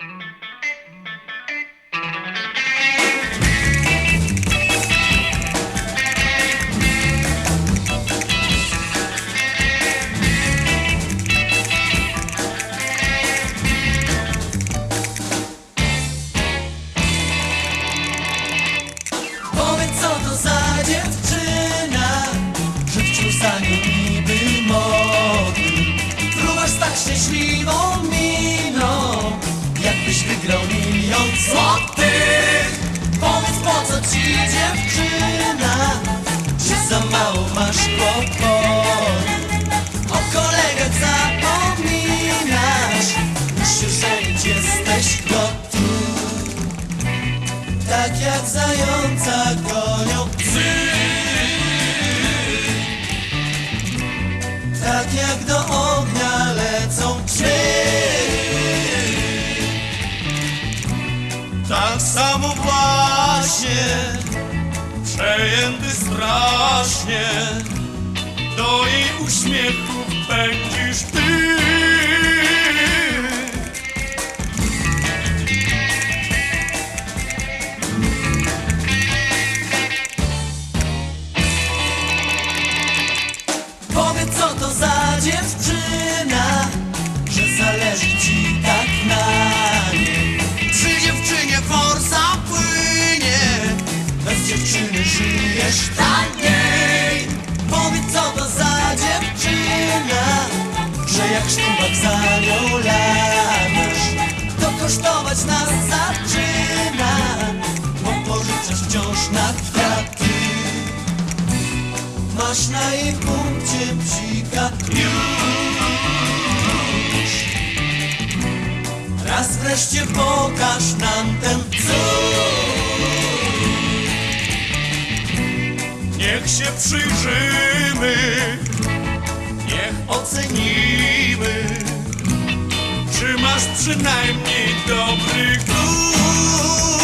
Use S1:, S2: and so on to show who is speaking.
S1: Powiedz dziewczyna Że za mało masz kłopotu O kolegach zapominasz się żenić jesteś gotów. Tak jak zająca gonią psy. Tak jak do ognia lecą drzwi
S2: Tak samo Przejęty strasznie Do jej uśmiechu będziesz ty.
S1: Powiedz co to za dziewczyna Kosztować nas zaczyna Bo pożyczasz wciąż na kwiaty Masz na jej punkcie psika. Już. Raz wreszcie pokaż nam ten cud.
S2: Niech się przyjrzymy Niech ocenimy przynajmniej dobry gust